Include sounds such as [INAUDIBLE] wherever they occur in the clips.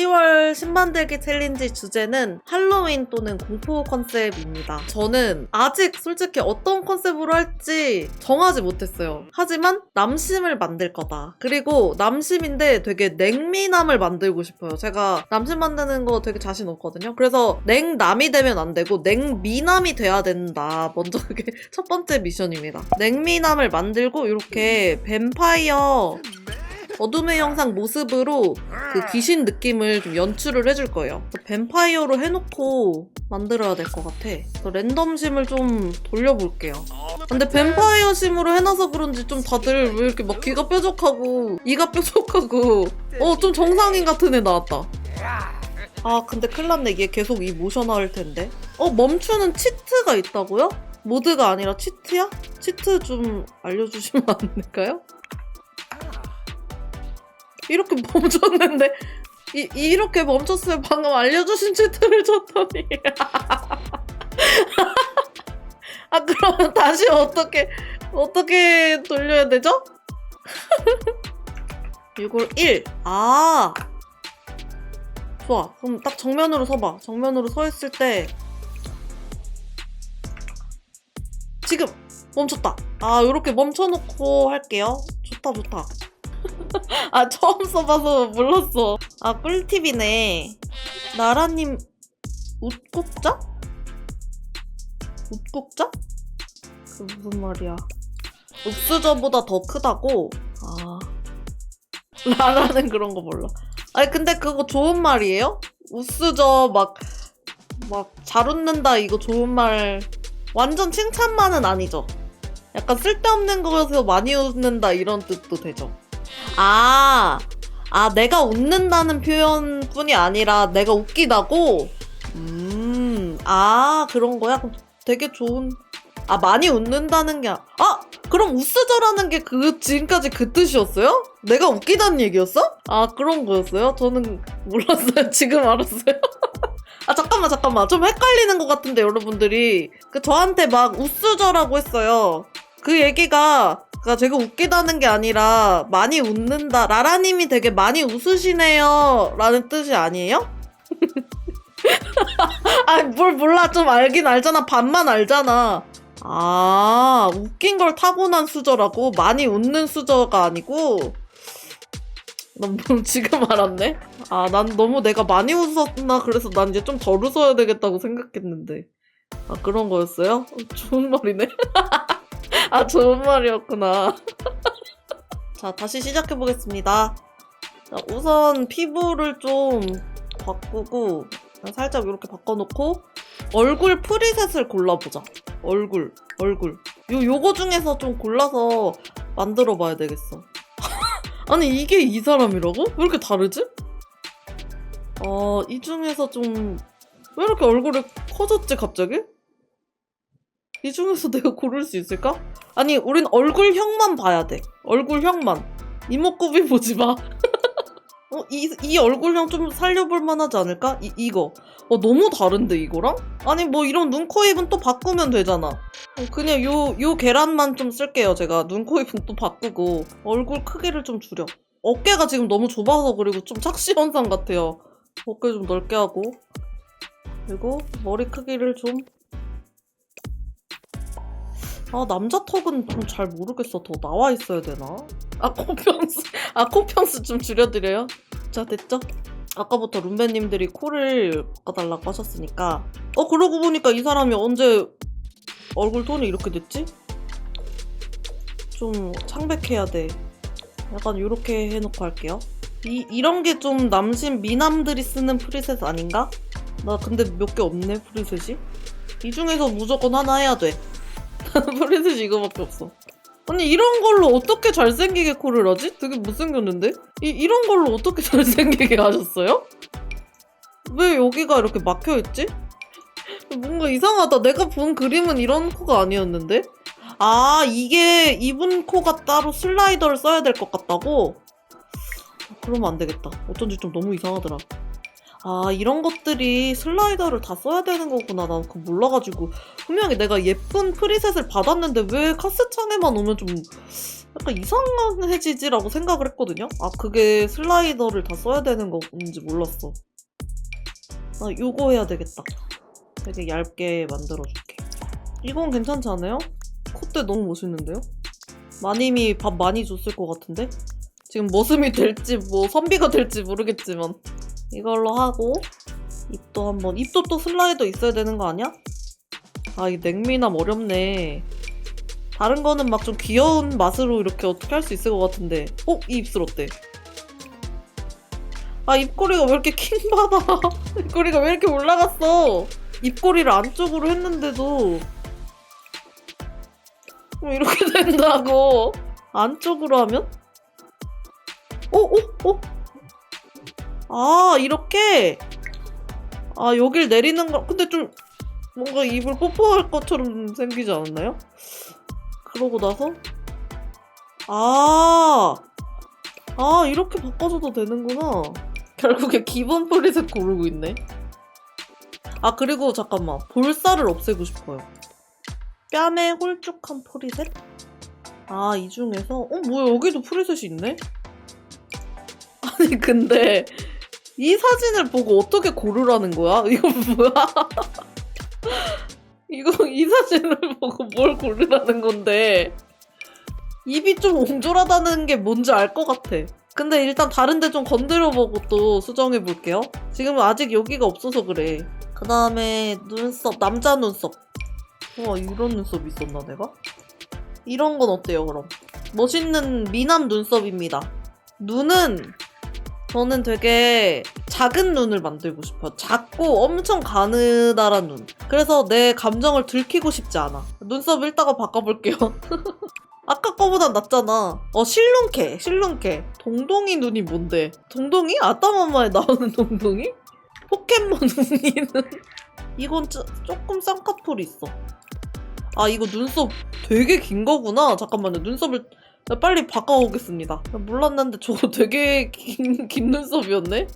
10월 신만들기 챌린지 주제는 할로윈 또는 공포 컨셉입니다. 저는 아직 솔직히 어떤 컨셉으로 할지 정하지 못했어요. 하지만 남심을 만들 거다. 그리고 남심인데 되게 냉미남을 만들고 싶어요. 제가 남심 만드는 거 되게 자신 없거든요. 그래서 냉남이 되면 안 되고 냉미남이 돼야 된다. 먼저 그게 [LAUGHS] 첫 번째 미션입니다. 냉미남을 만들고 이렇게 뱀파이어 어둠의 영상 모습으로 그 귀신 느낌을 좀 연출을 해줄 거예요. 뱀파이어로 해놓고 만들어야 될 것 같아. 랜덤심을 좀 돌려볼게요. 근데 뱀파이어 심으로 해놔서 그런지 좀 다들 왜 이렇게 막 귀가 뾰족하고 이가 뾰족하고 어 좀 정상인 같은 애 나왔다. 아 근데 큰일 났네. 얘 계속 이 모션 할 텐데. 어 멈추는 치트가 있다고요? 모드가 아니라 치트야? 치트 좀 알려주시면 안 될까요? 이렇게 멈췄는데 이, 이렇게 멈췄어요. 방금 알려주신 치트를 쳤더니 [LAUGHS] 아 그러면 다시 어떻게 어떻게 돌려야 되죠? [LAUGHS] 이걸 1. 아 좋아. 그럼 딱 정면으로 서봐. 정면으로 서 있을 때 지금 멈췄다. 아 이렇게 멈춰놓고 할게요. 좋다 좋다. [LAUGHS] 아 처음 써봐서 몰랐어. 아 꿀팁이네. 나라님 웃곡자? 웃곡자? 그 무슨 말이야? 읍수저보다 더 크다고? 아 나라는 그런 거 몰라. 아니 근데 그거 좋은 말이에요? 우스저 막 막 잘 웃는다 이거 좋은 말 완전 칭찬만은 아니죠. 약간 쓸데없는 거에서 많이 웃는다 이런 뜻도 되죠. 아, 아, 내가 웃는다는 표현뿐이 아니라 내가 웃기다고? 음, 아, 그런 거야? 되게 좋은, 아, 많이 웃는다는 게, 아, 아, 그럼 웃으저라는 게 그, 지금까지 그 뜻이었어요? 내가 웃기다는 얘기였어? 아, 그런 거였어요? 저는 몰랐어요. [LAUGHS] 지금 알았어요. [LAUGHS] 아, 잠깐만, 잠깐만. 좀 헷갈리는 것 같은데, 여러분들이. 그, 저한테 막 웃으저라고 했어요. 그 얘기가 그러니까 제가 웃기다는 게 아니라 많이 웃는다. 라라님이 되게 많이 웃으시네요. 라는 뜻이 아니에요? [LAUGHS] 아, 뭘 몰라. 좀 알긴 알잖아. 반만 알잖아. 아, 웃긴 걸 타고난 수저라고? 많이 웃는 수저가 아니고? 난 뭐 지금 알았네? 아, 난 너무 내가 많이 웃었나? 그래서 난 이제 좀 덜 웃어야 되겠다고 생각했는데. 아, 그런 거였어요? 어, 좋은 말이네. [LAUGHS] 아, 좋은 말이었구나. 자, 다시 시작해 보겠습니다. 자, 우선 피부를 좀 바꾸고, 살짝 이렇게 바꿔놓고, 얼굴 프리셋을 골라보자. 얼굴, 얼굴. 요, 요거 중에서 좀 골라서 만들어 봐야 되겠어. [LAUGHS] 아니, 이게 이 사람이라고? 왜 이렇게 다르지? 어, 이 중에서 좀, 왜 이렇게 얼굴이 커졌지, 갑자기? 이 중에서 [LAUGHS] 내가 고를 수 있을까? 아니, 우린 얼굴형만 봐야 돼. 얼굴형만. 이목구비 보지 마. [LAUGHS] 어, 이, 이 얼굴형 좀 살려볼 만하지 않을까? 이, 이거. 어, 너무 다른데, 이거랑? 아니, 뭐, 이런 눈, 코, 입은 또 바꾸면 되잖아. 어, 그냥 요, 요 계란만 좀 쓸게요, 제가. 눈, 코, 입은 또 바꾸고. 얼굴 크기를 좀 줄여. 어깨가 지금 너무 좁아서 그리고 좀 착시 현상 같아요. 어깨 좀 넓게 하고. 그리고 머리 크기를 좀 아 남자 턱은 좀 잘 모르겠어 더 나와 있어야 되나? 아 코평수 아 코평수 좀 줄여드려요 자 됐죠? 아까부터 룸메님들이 코를 바꿔달라고 하셨으니까 어 그러고 보니까 이 사람이 언제 얼굴 톤이 이렇게 됐지? 좀 창백해야 돼 약간 이렇게 해놓고 할게요 이, 이런 게 좀 남신 미남들이 쓰는 프리셋 아닌가? 나 근데 몇 개 없네 프리셋이 이 중에서 무조건 하나 해야 돼 [LAUGHS] 프리셋 이거밖에 없어. 아니 이런 걸로 어떻게 잘생기게 코를 하지? 되게 못생겼는데? 이, 이런 걸로 어떻게 [LAUGHS] 잘생기게 하셨어요? 왜 여기가 이렇게 막혀있지? 뭔가 이상하다. 내가 본 그림은 이런 코가 아니었는데? 아 이게 이분 코가 따로 슬라이더를 써야 될 것 같다고? 그러면 안 되겠다. 어쩐지 좀 너무 이상하더라. 아 이런 것들이 슬라이더를 다 써야 되는 거구나 나 그거 몰라가지고 분명히 내가 예쁜 프리셋을 받았는데 왜 카스창에만 오면 좀 약간 이상해지지라고 생각을 했거든요. 아 그게 슬라이더를 다 써야 되는 건지 몰랐어. 아 요거 해야 되겠다. 되게 얇게 만들어줄게. 이건 괜찮지 않아요? 콧대 너무 멋있는데요? 마님이 밥 많이 줬을 것 같은데? 지금 머슴이 될지 뭐 선비가 될지 모르겠지만 이걸로 하고 입도 한번 입도 또 슬라이더 있어야 되는 거 아니야? 아 이 냉미남 어렵네 다른 거는 막 좀 귀여운 맛으로 이렇게 어떻게 할 수 있을 것 같은데 어? 이 입술 어때? 아 입꼬리가 왜 이렇게 킹받아 [LAUGHS] 입꼬리가 왜 이렇게 올라갔어 입꼬리를 안쪽으로 했는데도 왜 이렇게 [LAUGHS] 된다고 안쪽으로 하면? 어? 어? 어? 아 이렇게 아 여길 내리는 거 근데 좀 뭔가 입을 뽀뽀할 것처럼 생기지 않았나요? 그러고 나서 아, 아 이렇게 바꿔줘도 되는구나. 결국에 기본 프리셋 고르고 있네. 아 그리고 잠깐만 볼살을 없애고 싶어요. 뺨에 홀쭉한 프리셋? 아 이 중에서 어 뭐야 여기도 프리셋이 있네? 아니 근데 이 사진을 보고 어떻게 고르라는 거야? [LAUGHS] 이거 뭐야? 이거 이 사진을 보고 뭘 고르라는 건데 입이 좀 옹졸하다는 게 뭔지 알 것 같아. 근데 일단 다른데 좀 건드려보고 또 수정해 볼게요. 지금 아직 여기가 없어서 그래. 그 다음에 눈썹 남자 눈썹. 와 이런 눈썹 있었나 내가? 이런 건 어때요 그럼? 멋있는 미남 눈썹입니다. 눈은 저는 되게 작은 눈을 만들고 싶어요. 작고 엄청 가느다란 눈. 그래서 내 감정을 들키고 싶지 않아. 눈썹 이따가 바꿔볼게요. [LAUGHS] 아까 거보단 낫잖아. 어, 실눈캐, 실눈캐. 동동이 눈이 뭔데? 동동이? 아따마마에 나오는 동동이? 포켓몬 눈이 눈. 이건 쪼, 조금 쌍꺼풀이 있어. 아, 이거 눈썹 되게 긴 거구나. 잠깐만요. 눈썹을 나 빨리 바꿔오겠습니다. 나 몰랐는데 저거 되게 긴, 긴 눈썹이었네?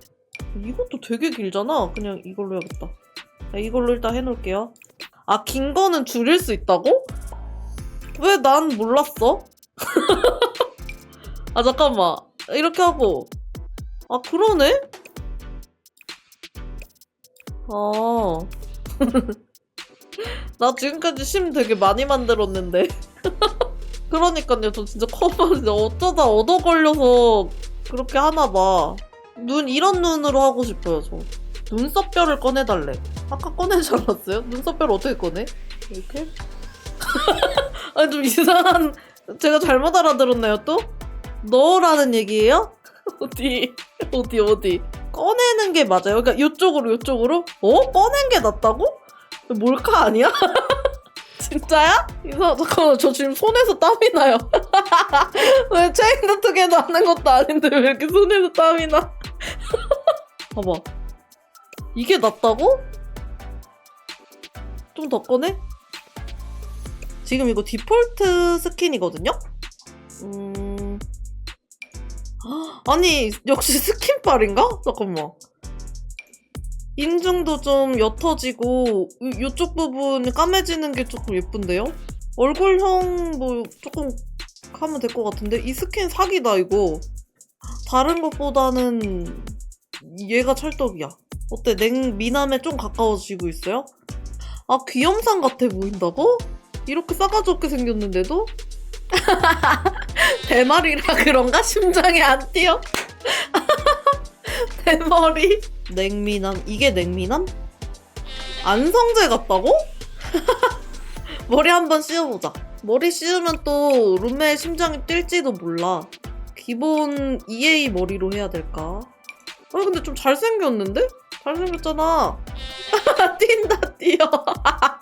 이것도 되게 길잖아. 그냥 이걸로 해야겠다. 자, 이걸로 일단 해놓을게요. 아, 긴 거는 줄일 수 있다고? 왜 난 몰랐어? [LAUGHS] 아, 잠깐만. 이렇게 하고. 아, 그러네? 아. [LAUGHS] 나 지금까지 심 되게 많이 만들었는데. [LAUGHS] 그러니까요. 저 진짜 커버 어쩌다 얻어 걸려서 그렇게 하나 봐. 눈 이런 눈으로 하고 싶어요. 저 눈썹뼈를 꺼내달래. 아까 꺼내지 않았어요? 눈썹뼈를 어떻게 꺼내? 이렇게? [LAUGHS] 아니 좀 이상한. 제가 잘못 알아들었나요 또? 너라는 얘기예요? [LAUGHS] 어디 어디 어디? 꺼내는 게 맞아요. 그러니까 이쪽으로 이쪽으로? 어? 꺼낸 게 낫다고? 몰카 아니야? [LAUGHS] 진짜야? 이거 잠깐만 저 지금 손에서 땀이 나요. [LAUGHS] 왜 체인도 트게 나는 것도 아닌데 왜 이렇게 손에서 땀이 나? [LAUGHS] 봐봐. 이게 낫다고? 좀 더 꺼내? 지금 이거 디폴트 스킨이거든요? 음... 헉, [GASPS] 아니 역시 스킨빨인가? 잠깐만. 인중도 좀 옅어지고 이- 이쪽 부분 까매지는 게 조금 예쁜데요? 얼굴형 뭐 조금 하면 될 것 같은데 이 스킨 사기다 이거 다른 것보다는 얘가 찰떡이야 어때 냉 미남에 좀 가까워지고 있어요? 아 귀염상 같아 보인다고? 이렇게 싸가지 없게 생겼는데도? [LAUGHS] 대머리라 그런가? 심장이 안 뛰어? [LAUGHS] 대머리 냉미남 이게 냉미남? 안성재 같다고? [LAUGHS] 머리 한번 씌워보자 머리 씌우면 또 룸메의 심장이 뛸지도 몰라 기본 EA 머리로 해야 될까? 아 근데 좀 잘생겼는데? 잘생겼잖아 [LAUGHS] 뛴다 뛰어 [LAUGHS]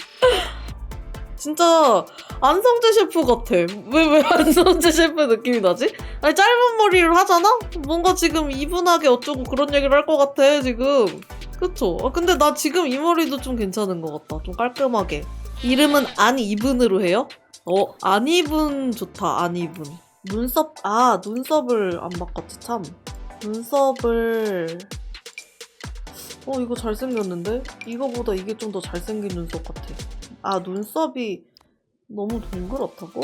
진짜 안성재 셰프 같아 왜 왜 [LAUGHS] 안성재 셰프 느낌이 나지? 아니 짧은 머리를 하잖아? 뭔가 지금 이분하게 어쩌고 그런 얘기를 할 것 같아 지금 그쵸? 아, 근데 나 지금 이 머리도 좀 괜찮은 것 같다 좀 깔끔하게 이름은 안이분으로 해요? 어 안이분 좋다 안이분 눈썹 아 눈썹을 안 바꿨지 참 눈썹을 어 이거 잘생겼는데? 이거보다 이게 좀 더 잘생긴 눈썹 같아 아 눈썹이 너무 동그랗다고?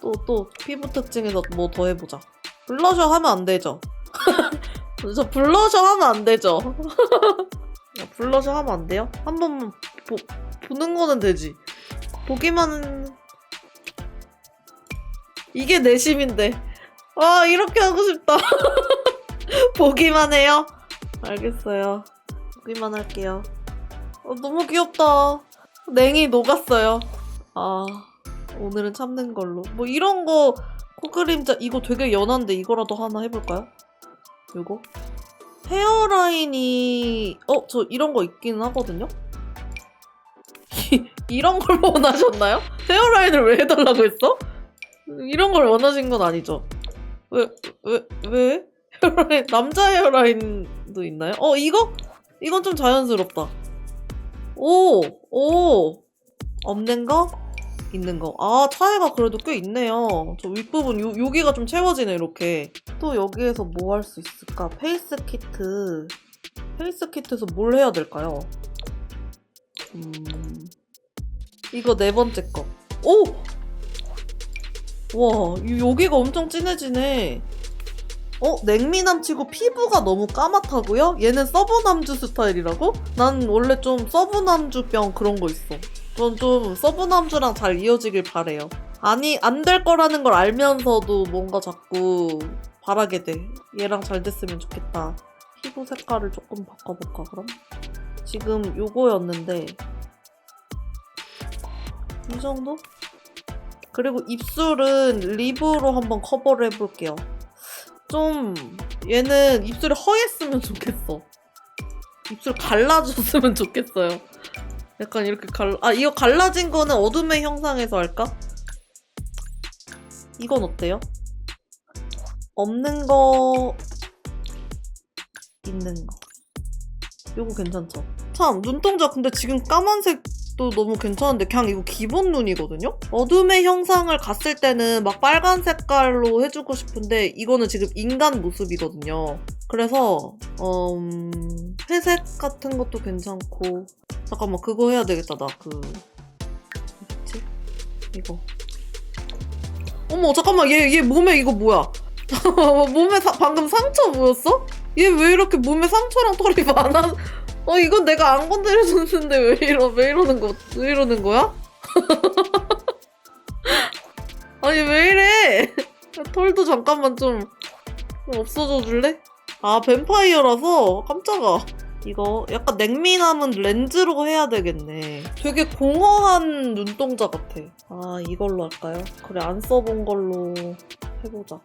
또, 또, 피부 특징에서 뭐 더 해보자. 블러셔 하면 안 되죠? [LAUGHS] 저 블러셔 하면 안 되죠? 야, [LAUGHS] 블러셔 하면 안 돼요? 한 번만 보, 보는 거는 되지. 보기만 이게 내심인데. 아, 이렇게 하고 싶다. [LAUGHS] 보기만 해요? 알겠어요. 보기만 할게요. 어, 너무 귀엽다. 냉이 녹았어요. 아, 오늘은 참는 걸로. 뭐 이런 거, 코그림자, 이거 되게 연한데 이거라도 하나 해볼까요? 요거? 헤어라인이, 어, 저 이런 거 있기는 하거든요? [LAUGHS] 이런 걸 원하셨나요? 헤어라인을 왜 해달라고 했어? 이런 걸 원하신 건 아니죠? 왜, 왜, 왜? 헤어라인, 남자 헤어라인도 있나요? 어, 이거? 이건 좀 자연스럽다. 오, 오. 없는 거? 있는 거. 아, 차이가 그래도 꽤 있네요. 저 윗부분, 요, 여기가 좀 채워지네, 이렇게. 또 여기에서 뭐 할 수 있을까? 페이스 키트. 페이스 키트에서 뭘 해야 될까요? 음. 이거 네 번째 거. 오! 와, 이- 여기가 엄청 진해지네. 어? 냉미남 치고 피부가 너무 까맣다고요? 얘는 서브남주 스타일이라고? 난 원래 좀 서브남주병 그런 거 있어. 전 좀 서브남주랑 잘 이어지길 바래요. 아니, 안 될 거라는 걸 알면서도 뭔가 자꾸 바라게 돼. 얘랑 잘 됐으면 좋겠다. 피부 색깔을 조금 바꿔볼까, 그럼? 지금 요거였는데, 이 정도? 그리고 입술은 립으로 한번 커버를 해볼게요. 좀 얘는 입술이 허했으면 좋겠어. 입술 갈라졌으면 좋겠어요. 약간 이렇게 갈, 아, 이거 갈라진 거는 어둠의 형상에서 할까? 이건 어때요? 없는 거, 있는 거. 요거 괜찮죠? 참, 눈동자 근데 지금 까만색 도 너무 괜찮은데 그냥 이거 기본 눈이거든요? 어둠의 형상을 갔을 때는 막 빨간 색깔로 해주고 싶은데 이거는 지금 인간 모습이거든요. 그래서 음, 회색 같은 것도 괜찮고 잠깐만 그거 해야 되겠다 나 그 뭐지? 이거 어머 잠깐만 얘 얘 몸에 이거 뭐야 [LAUGHS] 몸에 사- 방금 상처 보였어? 얘 왜 이렇게 몸에 상처랑 털이 많아? 어 이건 내가 안 건드려줬는데 왜 이러 왜 이러는 거왜 이러는 거야? [LAUGHS] 아니 왜 이래? 털도 잠깐만 좀, 좀 없어져 줄래? 아 뱀파이어라서 깜짝아. 이거 약간 냉미남은 렌즈로 해야 되겠네. 되게 공허한 눈동자 같아. 아 이걸로 할까요? 그래 안 써본 걸로 해보자.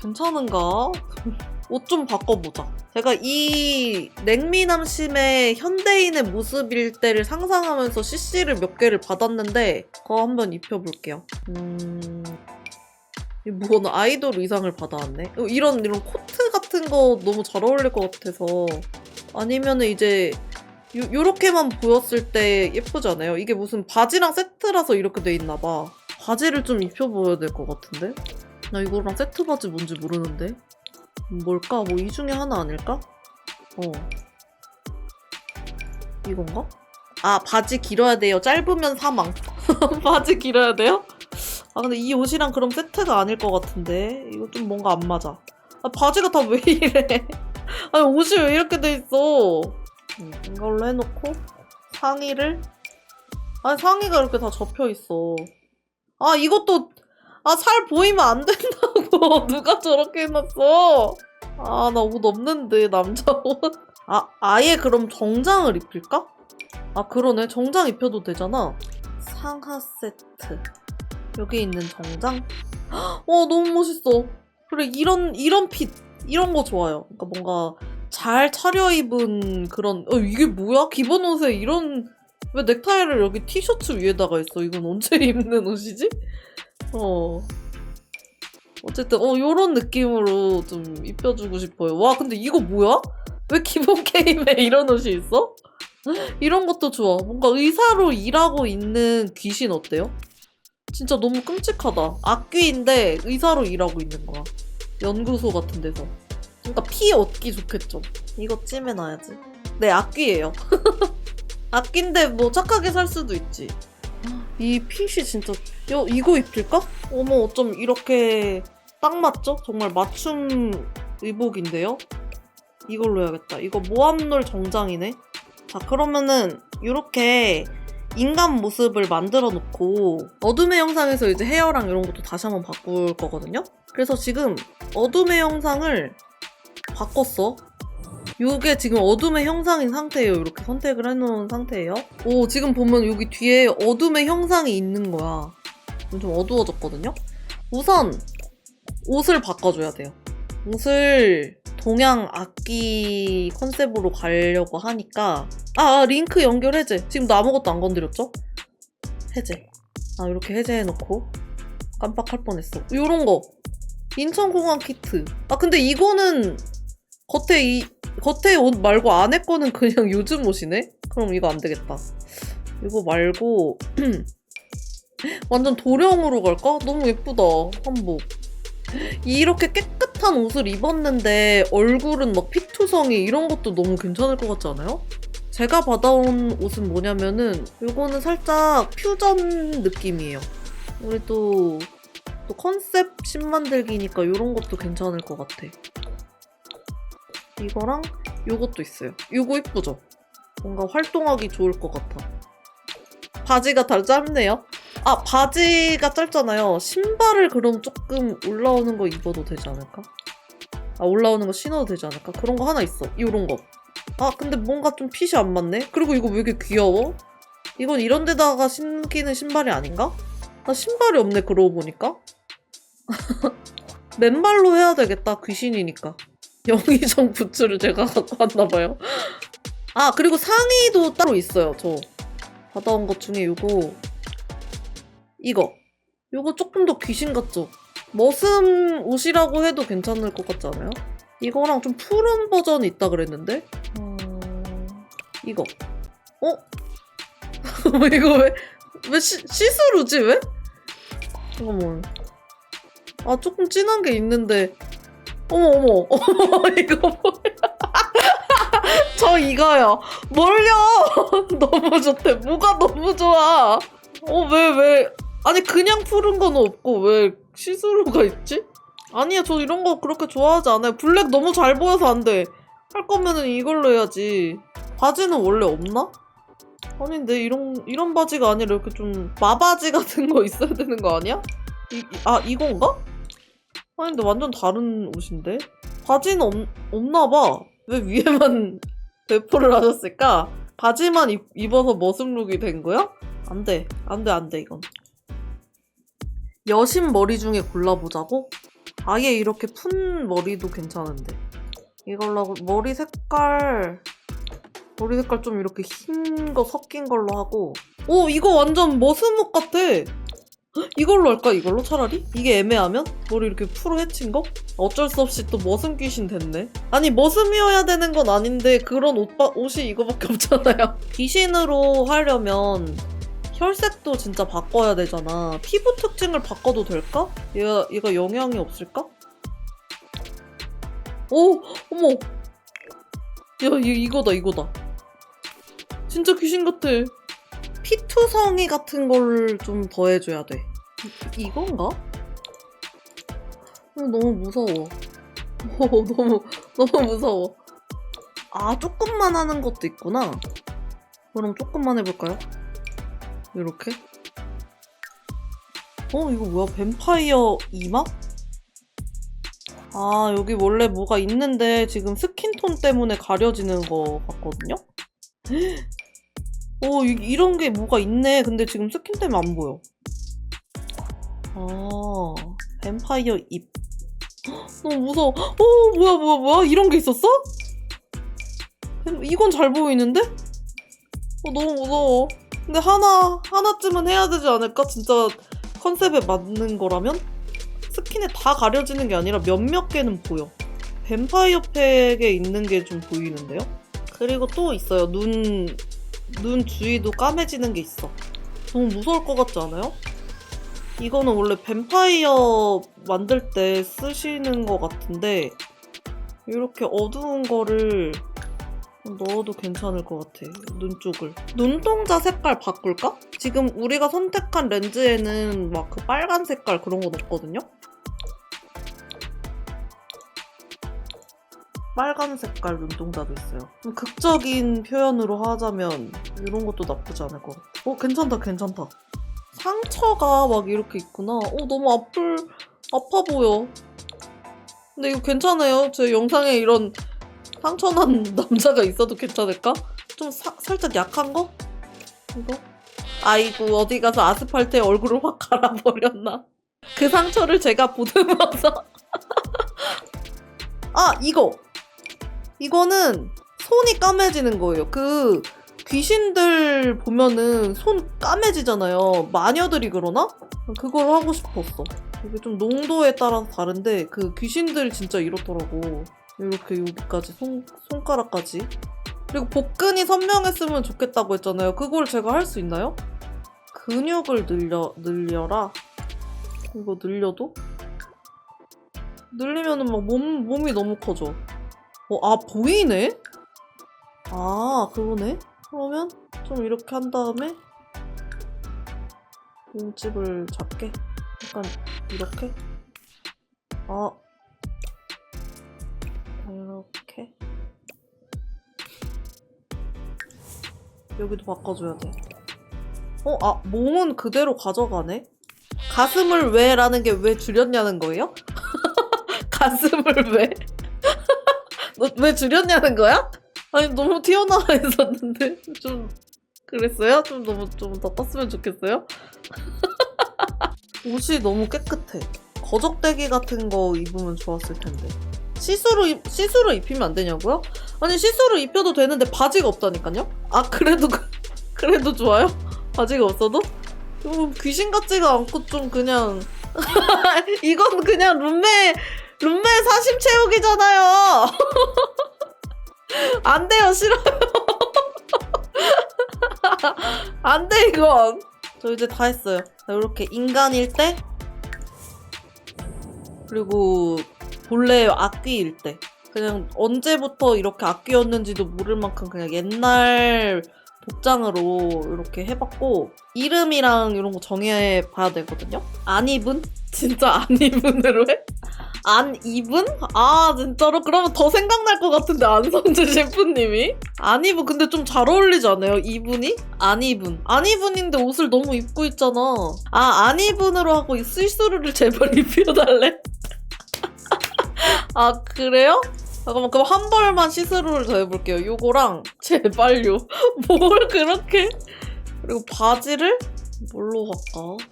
괜찮은가? [LAUGHS] 옷 좀 바꿔보자. 제가 이 냉미남 심의 현대인의 모습일 때를 상상하면서 CC를 몇 개를 받았는데 그거 한번 입혀볼게요. 음... 이 뭐는 아이돌 의상을 받아왔네. 어, 이런 이런 코트 같은 거 너무 잘 어울릴 것 같아서 아니면은 이제 요, 요렇게만 보였을 때 예쁘잖아요. 이게 무슨 바지랑 세트라서 이렇게 돼 있나 봐. 바지를 좀 입혀보여야 될 것 같은데? 나 이거랑 세트 바지 뭔지 모르는데? 뭘까? 뭐 이 중에 하나 아닐까? 어. 이건가? 아, 바지 길어야 돼요. 짧으면 사망. [LAUGHS] 바지 길어야 돼요? 아, 근데 이 옷이랑 그럼 세트가 아닐 것 같은데. 이거 좀 뭔가 안 맞아. 아, 바지가 다 왜 이래? [LAUGHS] 아니, 옷이 왜 이렇게 돼 있어? 음, 이걸로 해놓고, 상의를. 아니, 상의가 이렇게 다 접혀 있어. 아, 이것도, 아, 살 보이면 안 된다고. [LAUGHS] 누가 저렇게 해놨어? 아, 나 옷 없는데, 남자 옷. 아, 아예 그럼 정장을 입힐까? 아, 그러네. 정장 입혀도 되잖아. 상하 세트. 여기 있는 정장? [GASPS] 어, 너무 멋있어. 그래, 이런, 이런 핏. 이런 거 좋아요. 그러니까 뭔가 잘 차려입은 그런, 어, 이게 뭐야? 기본 옷에 이런, 왜 넥타이를 여기 티셔츠 위에다가 있어? 이건 언제 [LAUGHS] 입는 옷이지? 어. 어쨌든, 어, 요런 느낌으로 좀 입혀주고 싶어요. 와, 근데 이거 뭐야? 왜 기본 [LAUGHS] 게임에 이런 옷이 있어? [LAUGHS] 이런 것도 좋아. 뭔가 의사로 일하고 있는 귀신 어때요? 진짜 너무 끔찍하다. 악귀인데 의사로 일하고 있는 거야. 연구소 같은 데서. 그러니까 피 얻기 좋겠죠. 이거 찜해놔야지. 네, 악귀예요. [LAUGHS] 악귀인데 뭐 착하게 살 수도 있지. 이 핏이 진짜 야, 이거 입힐까? 어머 어쩜 이렇게 딱 맞죠? 정말 맞춤 의복인데요? 이걸로 해야겠다. 이거 모함놀 정장이네. 자 그러면은 이렇게 인간 모습을 만들어 놓고 어둠의 영상에서 이제 헤어랑 이런 것도 다시 한번 바꿀 거거든요. 그래서 지금 어둠의 영상을 바꿨어. 이게 지금 어둠의 형상인 상태예요. 이렇게 선택을 해놓은 상태예요. 오, 지금 보면 여기 뒤에 어둠의 형상이 있는 거야. 좀 어두워졌거든요. 우선 옷을 바꿔줘야 돼요. 옷을 동양 악기 컨셉으로 가려고 하니까 아, 아, 링크 연결 해제. 지금 나 아무것도 안 건드렸죠? 해제. 아 이렇게 해제해놓고 깜빡할 뻔했어. 요런 거 인천공항 키트. 아 근데 이거는 겉에 이 겉에 옷 말고 안에 거는 그냥 [LAUGHS] 요즘 옷이네? 그럼 이거 안 되겠다. 이거 말고 [CLEARS THROAT] 완전 도령으로 갈까? 너무 예쁘다. 한복. 이렇게 깨끗한 옷을 입었는데 얼굴은 막 피투성이 이런 것도 너무 괜찮을 것 같지 않아요? 제가 받아온 옷은 뭐냐면은 요거는 살짝 퓨전 느낌이에요. 우리 또, 또 컨셉 신 만들기니까 이런 것도 괜찮을 것 같아. 이거랑 요것도 있어요. 요거 이쁘죠? 뭔가 활동하기 좋을 것 같아. 바지가 다 짧네요. 아, 바지가 짧잖아요. 신발을 그럼 조금 올라오는 거 입어도 되지 않을까? 아, 올라오는 거 신어도 되지 않을까? 그런 거 하나 있어. 요런 거. 아, 근데 뭔가 좀 핏이 안 맞네? 그리고 이거 왜 이렇게 귀여워? 이건 이런 데다가 신기는 신발이 아닌가? 나 신발이 없네, 그러고 보니까. [LAUGHS] 맨발로 해야 되겠다, 귀신이니까. 영의정 부츠를 제가 갖고 왔나봐요. 아, 그리고 상의도 따로 있어요, 저. 받아온 것 중에 요거. 이거. 요거 조금 더 귀신 같죠? 머슴 옷이라고 해도 괜찮을 것 같지 않아요? 이거랑 좀 푸른 버전이 있다 그랬는데? 어... 이거. 어? [LAUGHS] 이거 왜, 왜 시, 시스루지, 왜? 잠깐만. 아, 조금 진한 게 있는데. 어머, 어머. 어머, [LAUGHS] 이거 뭐야. [LAUGHS] 저 이거요. 뭘요? 너무 좋대. 뭐가 너무 좋아. 어, 왜, 왜. 아니, 그냥 푸른 건 없고, 왜 시스루가 있지? 아니야, 저 이런 거 그렇게 좋아하지 않아요. 블랙 너무 잘 보여서 안 돼. 할 거면은 이걸로 해야지. 바지는 원래 없나? 아닌데, 이런, 이런 바지가 아니라 이렇게 좀 마바지 같은 거 있어야 되는 거 아니야? 이, 이- 아, 이건가? 아닌데, 완전 다른 옷인데? 바지는 없, 없나 봐. 왜 위에만 [LAUGHS] 배포를 하셨을까? 바지만 입, 입어서 머슴룩이 된 거야? 안 돼. 안 돼, 안 돼, 이건. 여신 머리 중에 골라보자고? 아예 이렇게 푼 머리도 괜찮은데. 이걸로 하고, 머리 색깔, 머리 색깔 좀 이렇게 흰 거 섞인 걸로 하고. 오, 이거 완전 머슴옷 같아! 헉, 이걸로 할까, 이걸로 차라리? 이게 애매하면? 머리 이렇게 풀어 헤친 거? 어쩔 수 없이 또 머슴 귀신 됐네. 아니, 머슴이어야 되는 건 아닌데, 그런 옷, 옷이 이거밖에 없잖아요. 귀신으로 하려면, 혈색도 진짜 바꿔야 되잖아. 피부 특징을 바꿔도 될까? 얘가, 얘가 영향이 없을까? 오, 어머. 야, 얘 이거다, 이거다. 진짜 귀신 같아. 피투성이 같은 걸 좀 더해줘야 돼. 이, 이건가? 어, 너무 무서워. 어, 너무, 너무 무서워. 아, 조금만 하는 것도 있구나. 그럼 조금만 해볼까요? 이렇게? 어, 이거 뭐야? 뱀파이어 이마? 아, 여기 원래 뭐가 있는데 지금 스킨톤 때문에 가려지는 거 같거든요? 오, [GASPS] 이, 이런 게 뭐가 있네. 근데 지금 스킨 때문에 안 보여. 아, 뱀파이어 입. 헉, [GASPS] 너무 무서워. [GASPS] 어, 뭐야, 뭐야, 뭐야? 이런 게 있었어? 뱀- 이건 잘 보이는데? 어, 너무 무서워. 근데 하나, 하나쯤은 해야 되지 않을까? 진짜 컨셉에 맞는 거라면? 스킨에 다 가려지는 게 아니라 몇몇 개는 보여. 뱀파이어 팩에 있는 게 좀 보이는데요? 그리고 또 있어요. 눈, 눈 주위도 까매지는 게 있어. 너무 무서울 것 같지 않아요? 이거는 원래 뱀파이어 만들 때 쓰시는 것 같은데, 이렇게 어두운 거를 넣어도 괜찮을 것 같아. 눈 쪽을. 눈동자 색깔 바꿀까? 지금 우리가 선택한 렌즈에는 막 그 빨간 색깔 그런 건 없거든요? 빨간 색깔 눈동자도 있어요. 좀 극적인 표현으로 하자면 이런 것도 나쁘지 않을 것 같아. 어, 괜찮다, 괜찮다. 상처가 막 이렇게 있구나. 어, 너무 아플, 아파 보여. 근데 이거 괜찮아요. 제 영상에 이런 상처난 [LAUGHS] 남자가 있어도 괜찮을까? 좀 사- 살짝 약한 거? 이거? 아이고 어디 가서 아스팔트에 얼굴을 확 갈아버렸나? 그 상처를 제가 보듬어서 [LAUGHS] 아 이거 이거는 손이 까매지는 거예요. 그 귀신들 보면은 손 까매지잖아요. 마녀들이 그러나? 그걸 하고 싶었어. 이게 좀 농도에 따라서 다른데 그 귀신들 진짜 이렇더라고. 이렇게 여기까지 손, 손가락까지. 그리고 복근이 선명했으면 좋겠다고 했잖아요. 그걸 제가 할 수 있나요? 근육을 늘려, 늘려라. 이거 늘려도? 늘리면은 막 몸, 몸이 너무 커져. 어, 아, 보이네? 아, 그러네? 그러면 좀 이렇게 한 다음에 몸집을 작게? 약간 이렇게? 아, 이렇게 여기도 바꿔줘야 돼. 어, 아, 몸은 그대로 가져가네? 가슴을 왜? 라는 게 왜 줄였냐는 거예요? [LAUGHS] 가슴을 왜? [LAUGHS] 너왜 줄였냐는 거야? 아니, 너무 튀어나와 있었는데. [LAUGHS] 좀, 그랬어요? 좀 너무, 좀더 떴으면 좋겠어요? 옷이 너무 깨끗해. 거적대기 같은 거 입으면 좋았을 텐데. 시스루, 입- 시스루 입히면 안 되냐고요? 아니, 시스루 입혀도 되는데 바지가 없다니까요? 아, 그래도, 그- [LAUGHS] 그래도 좋아요? 바지가 없어도? 좀 귀신 같지가 않고 좀 그냥. [LAUGHS] 이건 그냥 룸메, 룸메 사심 채우기잖아요! [LAUGHS] 안 돼요, 싫어요. 안 돼, 이건. 저 이제 다 했어요. 자, 이렇게 인간일 때, 그리고 본래 악귀일 때. 그냥 언제부터 이렇게 악귀였는지도 모를 만큼 그냥 옛날 복장으로 이렇게 해봤고, 이름이랑 이런 거 정해봐야 되거든요? 안 입은? [LAUGHS] 진짜 안 입은으로 해? 안 입은? 아 진짜로? 그러면 더 생각날 것 같은데 안성재 셰프님이? 안 입은 근데 좀 잘 어울리지 않아요? 이분이? 안 입은 안 입은인데 옷을 너무 입고 있잖아 아 안 입은으로 하고 이 스위스루를 제발 [LAUGHS] 입혀달래? 아 그래요? 잠깐만 그럼 한 벌만 시스루를 더 해볼게요 요거랑 제발요 [LAUGHS] 뭘 그렇게 그리고 바지를 뭘로 할까?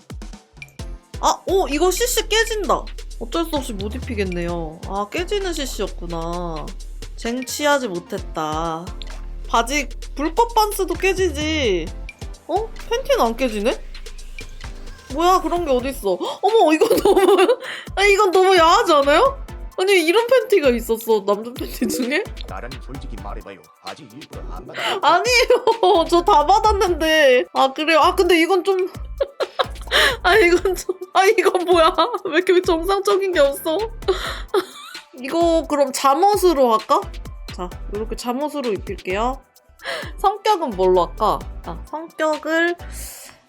아, 오, 이거 CC 깨진다. 어쩔 수 없이 못 입히겠네요. 아, 깨지는 CC였구나. 쟁취하지 못했다. 바지, 불꽃 반스도 깨지지. 어? 팬티는 안 깨지네? 뭐야, 그런 게 어딨어. [GASPS] 어머, 이건 너무, [LAUGHS] 아, 이건 너무 야하지 않아요? 아니, 이런 팬티가 있었어, 남자 팬티 중에? 나는 솔직히 말해봐요. 아직 일부러 안 받아. 아니에요. [LAUGHS] 저 다 받았는데. 아, 그래요? 아, 근데 이건 좀. [LAUGHS] 아, 이건 좀. 아, 이건 뭐야? [LAUGHS] 왜 이렇게 정상적인 게 없어? 이거 그럼 잠옷으로 할까? 자, 이렇게 잠옷으로 입힐게요. 성격은 뭘로 할까? 아, 성격을.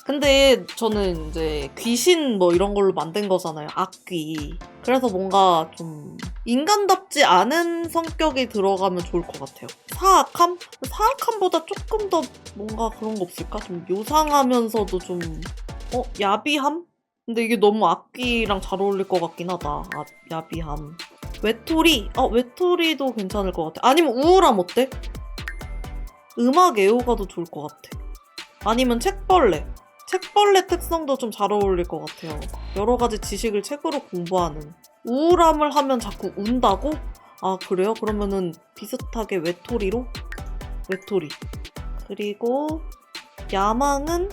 근데 저는 이제 귀신 뭐 이런 걸로 만든 거잖아요. 악귀. 그래서 뭔가 좀 인간답지 않은 성격이 들어가면 좋을 것 같아요. 사악함? 사악함보다 조금 더 뭔가 그런 거 없을까? 좀 요상하면서도 좀, 어? 야비함? 근데 이게 너무 악귀랑 잘 어울릴 것 같긴 하다. 아, 야비함. 외톨이? 어, 외톨이도 괜찮을 것 같아. 아니면 우울함 어때? 음악 애호가도 좋을 것 같아. 아니면 책벌레. 책벌레 특성도 좀 잘 어울릴 것 같아요. 여러 가지 지식을 책으로 공부하는. 우울함을 하면 자꾸 운다고? 아, 그래요? 그러면은 비슷하게 외톨이로? 외톨이. 그리고 야망은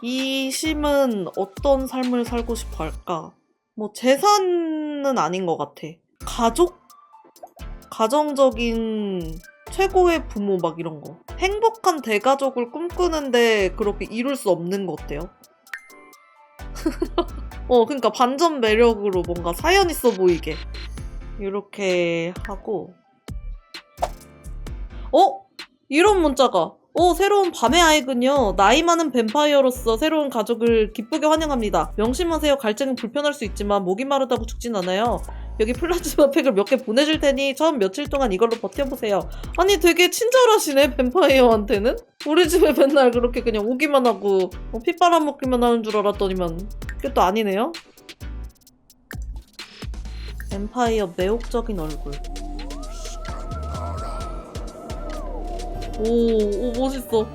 이 심은 어떤 삶을 살고 싶어 할까? 뭐 재산은 아닌 것 같아. 가족? 가정적인 최고의 부모 막 이런 거. 행복한 대가족을 꿈꾸는데 그렇게 이룰 수 없는 거 어때요? [LAUGHS] 어, 그러니까 반전 매력으로 뭔가 사연 있어 보이게. 이렇게 하고. 어? 이런 문자가 오 새로운 밤의 아이군요. 나이 많은 뱀파이어로서 새로운 가족을 기쁘게 환영합니다. 명심하세요. 갈증은 불편할 수 있지만 목이 마르다고 죽진 않아요. 여기 플라즈마 팩을 몇 개 보내줄 테니 처음 며칠 동안 이걸로 버텨보세요. 아니 되게 친절하시네 뱀파이어한테는? 우리 집에 맨날 그렇게 그냥 오기만 하고 어, 피 빨아먹기만 하는 줄 알았더니만 그게 또 아니네요. 뱀파이어 매혹적인 얼굴. 오, 오 멋있어.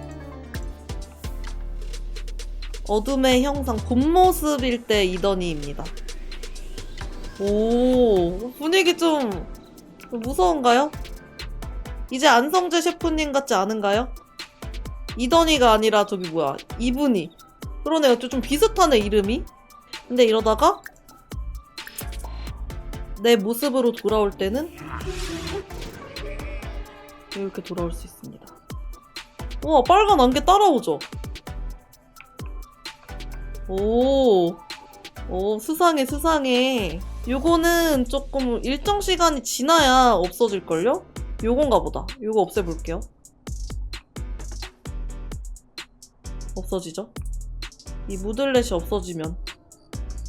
어둠의 형상 본 모습일 때 이더니입니다. 오 분위기 좀 무서운가요? 이제 안성재 셰프님 같지 않은가요? 이더니가 아니라 저기 뭐야 이분이. 그러네요. 좀 비슷하네 이름이. 근데 이러다가 내 모습으로 돌아올 때는 이렇게 돌아올 수 있습니다. 우와 빨간 안개 따라오죠? 오, 오 수상해 수상해 요거는 조금 일정 시간이 지나야 없어질걸요? 요건가 보다 요거 없애볼게요 없어지죠? 이 무들렛이 없어지면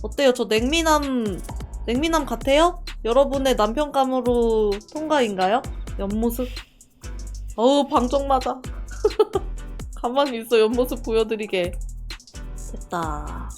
어때요? 저 냉미남 냉미남 같아요? 여러분의 남편감으로 통과인가요? 옆모습 어우 방정 맞아 [LAUGHS] 가만히 있어 옆모습 보여드리게 됐다